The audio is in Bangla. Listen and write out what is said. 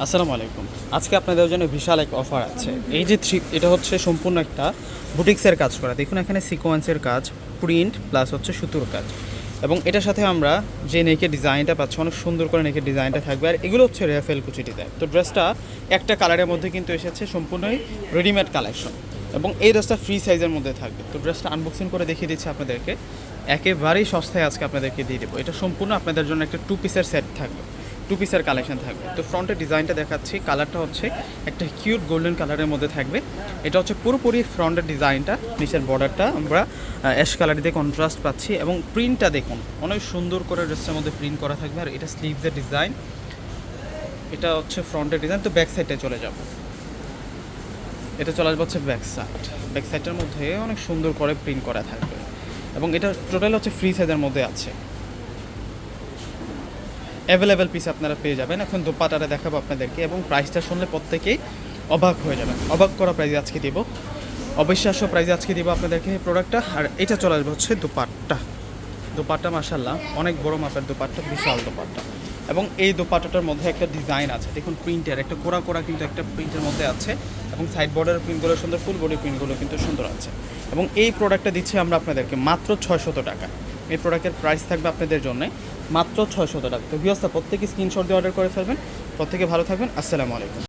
আসসালামু আলাইকুম। আজকে আপনাদের জন্য বিশাল এক অফার আছে। এই যে থ্রি এটা হচ্ছে সম্পূর্ণ একটা বুটিক্সের কাজ করা। দেখুন এখানে সিকোয়েন্সের কাজ প্রিন্ট প্লাস হচ্ছে সুতোর কাজ। এবং এটার সাথে আমরা যে নেকের ডিজাইনটা পাচ্ছি, অনেক সুন্দর করে নেকের ডিজাইনটা থাকবে। আর এগুলো হচ্ছে রেফেল কুচি ডিজাইন তো ড্রেসটা একটা কালারের মধ্যে কিন্তু এসেছে সম্পূর্ণই রেডিমেড কালেকশন এবং এই ড্রেসটা ফ্রি সাইজের মধ্যে থাকবে। তো ড্রেসটা আনবক্সিং করে দেখিয়ে দিচ্ছি আপনাদেরকে। একেবারেই সস্তায় আজকে আপনাদেরকে দিয়ে দেবো। এটা সম্পূর্ণ আপনাদের জন্য একটা টু পিসের সেট থাকবে। টু পিসের কালেকশন থাকবে। তো ফ্রন্টের ডিজাইনটা দেখাচ্ছি কালারটা হচ্ছে একটা কিউট গোল্ডেন কালারের মধ্যে থাকবে। এটা হচ্ছে পুরোপুরি ফ্রন্টের ডিজাইনটা, নিচের বর্ডারটা আমরা অ্যাশ কালার দিয়ে কন্ট্রাস্ট পাচ্ছি এবং প্রিন্টটা দেখুন, অনেক সুন্দর করে ড্রেসের মধ্যে প্রিন্ট করা থাকবে আর এটা স্লিভসের ডিজাইন এটা হচ্ছে ফ্রন্টের ডিজাইন তো ব্যাক সাইডে চলে যাব। এটা চলে আসবে হচ্ছে ব্যাক সাইড ব্যাক সাইডের মধ্যে অনেক সুন্দর করে প্রিন্ট করা থাকবে। এবং এটা টোটাল হচ্ছে ফ্রি সাইজের মধ্যে আছে। অ্যাভেলেবেল পিস আপনারা পেয়ে যাবেন। এখন দোপাটাটা দেখাবো আপনাদেরকে এবং প্রাইসটা শুনলে প্রত্যেকেই অবাক হয়ে যাবেন। অবাক করা প্রাইজে আজকে দিব। অবিশ্বাস্য প্রাইজে আজকে দিব আপনাদেরকে এই প্রোডাক্টটা আর এটা চলে আসবে হচ্ছে দোপাট্টা। দোপাট্টা মাসাল্লাহ অনেক বড় মাপের দোপাট্টা, বিশাল দোপাট্টা। এবং এই দোপাট্টাটার মধ্যে একটা ডিজাইন আছে। দেখুন প্রিন্টের একটা কোরা কোরা কিন্তু একটা প্রিন্টের মধ্যে আছে। এবং সাইড বর্ডারের প্রিন্টগুলো সুন্দর ফুল বডি প্রিন্টগুলো কিন্তু সুন্দর আছে। এবং এই প্রোডাক্টটা দিচ্ছি আমরা আপনাদেরকে মাত্র ছয়শত টাকা। এই প্রোডাক্টের প্রাইস থাকবে আপনাদের জন্য মাত্র ছয়শত টাকা। তো ভিওস্তা প্রত্যেকে স্ক্রিনশট দিয়ে অর্ডার করে ফেলবেন। প্রত্যেকে ভালো থাকবেন। আসসালামু আলাইকুম।